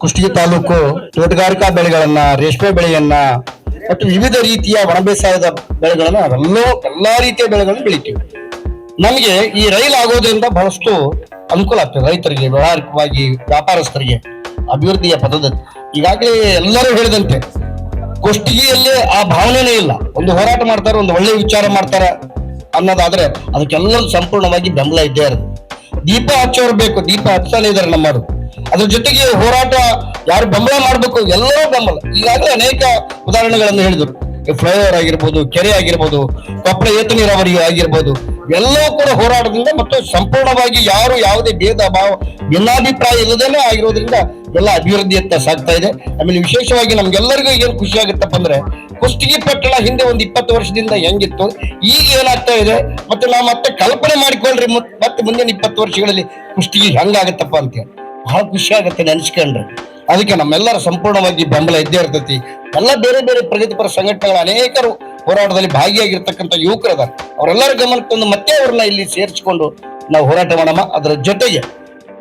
ಕುಷ್ಟಗಿ ತಾಲೂಕು ತೋಟಗಾರಿಕಾ ಬೆಳೆಗಳನ್ನ, ರೇಷ್ಮೆ ಬೆಳೆಯನ್ನ ಮತ್ತು ವಿವಿಧ ರೀತಿಯ ಒಣ ಬೇಸಾಯದ ಬೆಳೆಗಳನ್ನ ನಾವೆಲ್ಲೋ ಎಲ್ಲಾ ರೀತಿಯ ಬೆಳೆಗಳನ್ನು ಬೆಳಿತೀವಿ. ನಮಗೆ ಈ ರೈಲು ಆಗೋದ್ರಿಂದ ಬಹಳಷ್ಟು ಅನುಕೂಲ ಆಗ್ತದೆ. ರೈತರಿಗೆ, ವ್ಯವಹಾರಿಕವಾಗಿ ವ್ಯಾಪಾರಸ್ಥರಿಗೆ, ಅಭಿವೃದ್ಧಿಯ ಪದದಲ್ಲಿ ಈಗಾಗಲೇ ಎಲ್ಲರೂ ಹೇಳಿದಂತೆ, ಕುಷ್ಟಗಿಯಲ್ಲಿ ಆ ಭಾವನೆನೇ ಇಲ್ಲ. ಒಂದು ಹೋರಾಟ ಮಾಡ್ತಾರೆ, ಒಂದು ಒಳ್ಳೆ ವಿಚಾರ ಮಾಡ್ತಾರೆ ಅನ್ನೋದಾದ್ರೆ ಅದಕ್ಕೆಲ್ಲರೂ ಸಂಪೂರ್ಣವಾಗಿ ಬೆಂಬಲ ಇದ್ದೇ ಇರುತ್ತೆ ದೀಪ ಹಚ್ಚೋರು ಬೇಕು. ದೀಪ ಹಚ್ಚಲೇ ಇದ್ದಾರೆ ನಮ್ಮವರು. ಅದ್ರ ಜೊತೆಗೆ ಹೋರಾಟ ಯಾರು ಬೆಂಬಲ ಮಾಡಬೇಕು? ಎಲ್ಲರೂ ಬೆಂಬಲ. ಈಗಾಗಲೇ ಅನೇಕ ಉದಾಹರಣೆಗಳನ್ನು ಹೇಳಿದರು. ಫ್ಲೈಓವರ್ ಆಗಿರ್ಬೋದು, ಕೆರೆ ಆಗಿರ್ಬೋದು, ಕೊಪ್ಪಳ ಏತ ನೀರಾವರಿ ಆಗಿರ್ಬೋದು, ಎಲ್ಲವೂ ಕೂಡ ಹೋರಾಟದಿಂದ ಮತ್ತು ಸಂಪೂರ್ಣವಾಗಿ ಯಾರು ಯಾವುದೇ ಭೇದ ಭಾವ, ಭಿನ್ನಾಭಿಪ್ರಾಯ ಇಲ್ಲದೇನೆ ಆಗಿರೋದ್ರಿಂದ ಎಲ್ಲ ಅಭಿವೃದ್ಧಿಯತ್ತ ಸಾಗ್ತಾ ಇದೆ. ಆಮೇಲೆ ವಿಶೇಷವಾಗಿ ನಮ್ಗೆಲ್ಲರಿಗೂ ಏನು ಖುಷಿ ಆಗುತ್ತಪ್ಪ ಅಂದ್ರೆ, ಕುಷ್ಟಗಿ ಪಟ್ಟಣ ಹಿಂದೆ ಒಂದು ಇಪ್ಪತ್ತು ವರ್ಷದಿಂದ ಹೆಂಗಿತ್ತು, ಈಗ ಏನಾಗ್ತಾ ಇದೆ? ಮತ್ತೆ ನಾವು ಮತ್ತೆ ಕಲ್ಪನೆ ಮಾಡಿಕೊಳ್ಳ್ರಿ ಮುತ್- ಮತ್ತೆ ಮುಂದಿನ ಇಪ್ಪತ್ತು ವರ್ಷಗಳಲ್ಲಿ ಕುಷ್ಟಗಿ ಹೆಂಗಾಗತ್ತಪ್ಪ ಅಂತೇಳಿ ಬಹಳ ಖುಷಿ ಆಗತ್ತೆ ನೆನೆಸ್ಕೊಂಡ್ರೆ. ಅದಕ್ಕೆ ನಮ್ಮೆಲ್ಲರ ಸಂಪೂರ್ಣವಾಗಿ ಬೆಂಬಲ ಇದ್ದೇ ಇರ್ತೈತಿ. ಎಲ್ಲ ಬೇರೆ ಬೇರೆ ಪ್ರಗತಿಪರ ಸಂಘಟನೆಗಳ ಅನೇಕರು ಹೋರಾಟದಲ್ಲಿ ಭಾಗಿಯಾಗಿರ್ತಕ್ಕಂಥ ಯುವಕರು ಅದಾರ ಅವರೆಲ್ಲರ ಗಮನಕ್ಕೆ ತಂದು ಮತ್ತೆ ಅವ್ರನ್ನ ಇಲ್ಲಿ ಸೇರಿಸಿಕೊಂಡು ನಾವು ಹೋರಾಟ ಮಾಡೋಣ. ಅದರ ಜೊತೆಗೆ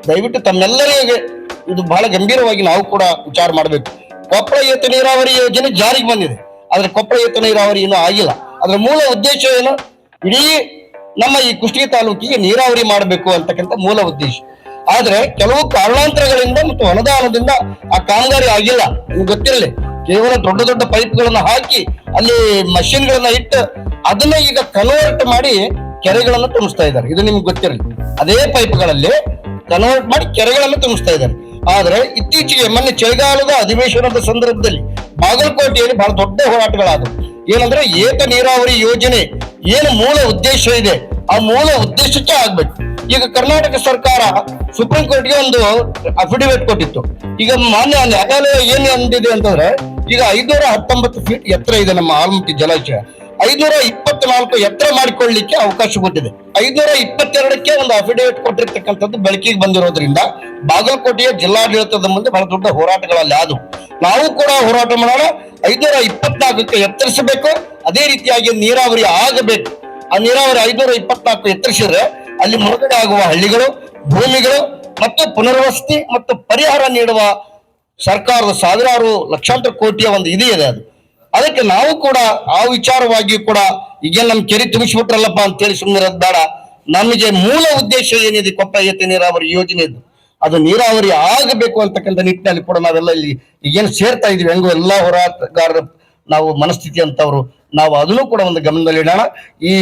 ದಯವಿಟ್ಟು ತಮ್ಮೆಲ್ಲರಿಗೆ ಇದು ಬಹಳ ಗಂಭೀರವಾಗಿ ನಾವು ಕೂಡ ವಿಚಾರ ಮಾಡಬೇಕು. ಕೊಪ್ಪಳ ಏತ ನೀರಾವರಿ ಯೋಜನೆ ಜಾರಿಗೆ ಬಂದಿದೆ. ಆದ್ರೆ ಕೊಪ್ಪಳ ಏತ ನೀರಾವರಿ ಇನ್ನೂ ಆಗಿಲ್ಲ. ಅದರ ಮೂಲ ಉದ್ದೇಶ ಏನು? ಇಡೀ ನಮ್ಮ ಈ ಕುಷ್ಟಗಿ ತಾಲೂಕಿಗೆ ನೀರಾವರಿ ಮಾಡಬೇಕು ಅಂತಕ್ಕಂಥ ಮೂಲ ಉದ್ದೇಶ. ಆದ್ರೆ ಕೆಲವು ಕಾರಣಾಂತರಗಳಿಂದ ಮತ್ತು ಅನುದಾನದಿಂದ ಆ ಕಾಮಗಾರಿ ಆಗಿಲ್ಲ. ನಿಮ್ಗೆ ಗೊತ್ತಿರಲಿ, ಕೇವಲ ದೊಡ್ಡ ದೊಡ್ಡ ಪೈಪ್ಗಳನ್ನ ಹಾಕಿ ಅಲ್ಲಿ ಮಷಿನ್ಗಳನ್ನ ಇಟ್ಟು ಅದನ್ನ ಈಗ ಕನ್ವರ್ಟ್ ಮಾಡಿ ಕೆರೆಗಳನ್ನು ತುಂಬಿಸ್ತಾ ಇದ್ದಾರೆ. ಇದು ನಿಮ್ಗೆ ಗೊತ್ತಿರಲಿ. ಅದೇ ಪೈಪ್ಗಳಲ್ಲಿ ಕನ್ವರ್ಟ್ ಮಾಡಿ ಕೆರೆಗಳನ್ನು ತುಂಬಿಸ್ತಾ ಇದ್ದಾರೆ. ಆದ್ರೆ ಇತ್ತೀಚೆಗೆ ಮೊನ್ನೆ ಚಳಿಗಾಲದ ಅಧಿವೇಶನದ ಸಂದರ್ಭದಲ್ಲಿ ಬಾಗಲಕೋಟೆಯಲ್ಲಿ ಬಹಳ ದೊಡ್ಡ ಹೋರಾಟಗಳಾದವು. ಏನಂದ್ರೆ ಏಕ ನೀರಾವರಿ ಯೋಜನೆ ಏನು ಮೂಲ ಉದ್ದೇಶ ಇದೆ. ಆ ಮೂಲ ಉದ್ದೇಶಕ್ಕೆ ಆಗ್ಬೇಕು. ಈಗ ಕರ್ನಾಟಕ ಸರ್ಕಾರ ಸುಪ್ರೀಂ ಕೋರ್ಟ್ಗೆ ಒಂದು ಅಫಿಡವಿಟ್ ಕೊಟ್ಟಿತ್ತು. ಈಗ ಮಾನ್ಯ ನ್ಯಾಯಾಲಯ ಏನು ಅಂದಿದೆ ಅಂತಂದ್ರೆ, ಈಗ ಐನೂರ ಹತ್ತೊಂಬತ್ತು ಫೀಟ್ ಎತ್ತರ ಇದೆ ನಮ್ಮ ಆಲ್ಮಟ್ಟಿ ಜಲಾಶಯ. ಐದೂರ ಇಪ್ಪತ್ನಾಲ್ಕು ಎತ್ತರ ಮಾಡಿಕೊಳ್ಳಿಕ್ಕೆ ಅವಕಾಶ ಕೊಟ್ಟಿದೆ. ಐದೂರ ಇಪ್ಪತ್ತೆರಡಕ್ಕೆ ಒಂದು ಅಫಿಡವಿಟ್ ಕೊಟ್ಟಿರ್ತಕ್ಕಂಥದ್ದು ಬೆಳಕಿಗೆ ಬಂದಿರೋದ್ರಿಂದ ಬಾಗಲಕೋಟೆಯ ಜಿಲ್ಲಾಡಳಿತದ ಮುಂದೆ ಬಹಳ ದೊಡ್ಡ ಹೋರಾಟಗಳಲ್ಲಿ ಆದವು. ನಾವು ಕೂಡ ಹೋರಾಟ ಮಾಡೋಣ ಐನೂರ ಇಪ್ಪತ್ನಾಲ್ಕಕ್ಕೆ ಎತ್ತರಿಸಬೇಕು, ಅದೇ ರೀತಿಯಾಗಿ ನೀರಾವರಿ ಆಗಬೇಕು. ಆ ನೀರಾವರಿ ಐದ್ನೂರ ಇಪ್ಪತ್ನಾಲ್ಕು ಎತ್ತರಿಸಿದ್ರೆ ಅಲ್ಲಿ ಮುಳುಗಡೆ ಆಗುವ ಹಳ್ಳಿಗಳು, ಭೂಮಿಗಳು ಮತ್ತು ಪುನರ್ವಸತಿ ಮತ್ತು ಪರಿಹಾರ ನೀಡುವ ಸರ್ಕಾರದ ಸಾವಿರಾರು ಲಕ್ಷಾಂತರ ಕೋಟಿಯ ಒಂದು ಇದು ಇದೆ ಅದು. ಅದಕ್ಕೆ ನಾವು ಕೂಡ ಆ ವಿಚಾರವಾಗಿ ಕೂಡ ಈಗೇನು ನಮ್ ಕೆರೆ ತುಂಬಿಸ್ಬಿಟ್ರಲ್ಲಪ್ಪ ಅಂತೇಳಿ ಸುಮ್ಮನೆ ಬೇಡ. ನಮಗೆ ಮೂಲ ಉದ್ದೇಶ ಏನಿದೆ ಕೊಪ್ಪ ಏತ ನೀರಾವರಿ ಯೋಜನೆದು ಅದು ನೀರಾವರಿ ಆಗಬೇಕು ಅಂತಕ್ಕಂಥ ನಿಟ್ಟಿನಲ್ಲಿ ಕೂಡ ನಾವೆಲ್ಲ ಇಲ್ಲಿ ಈಗೇನು ಸೇರ್ತಾ ಇದೀವಿ. ಹೆಂಗೋ ಎಲ್ಲಾ ಹೋರಾಟಗಾರರ ನಾವು ಮನಸ್ಥಿತಿ ಅಂತವ್ರು. ನಾವು ಅದನ್ನು ಕೂಡ ಒಂದು ಗಮನದಲ್ಲಿ ಇಡೋಣ ಈ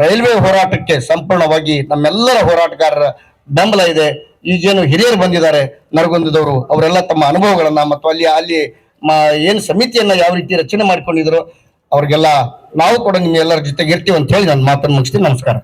ರೈಲ್ವೆ ಹೋರಾಟಕ್ಕೆ ಸಂಪೂರ್ಣವಾಗಿ ನಮ್ಮೆಲ್ಲರ ಹೋರಾಟಗಾರರ ಬೆಂಬಲ ಇದೆ. ಈಗೇನು ಹಿರಿಯರು ಬಂದಿದ್ದಾರೆ, ನರಗುಂದದವರು. ಅವರೆಲ್ಲ ತಮ್ಮ ಅನುಭವಗಳನ್ನ ಮತ್ತು ಅಲ್ಲಿ ಅಲ್ಲಿ ಏನು ಸಮಿತಿಯನ್ನ ಯಾವ ರೀತಿ ರಚನೆ ಮಾಡಿಕೊಂಡಿದ್ರು, ಅವ್ರಿಗೆಲ್ಲ ನಾವು ಕೂಡ ನಿಮ್ಮ ಎಲ್ಲರ ಜೊತೆಗೆ ಇರ್ತೀವಿ ಅಂತ ಹೇಳಿ ನಾನು ಮಾತನ್ನು ಮುಗಿಸ್ತೀನಿ. ನಮಸ್ಕಾರ.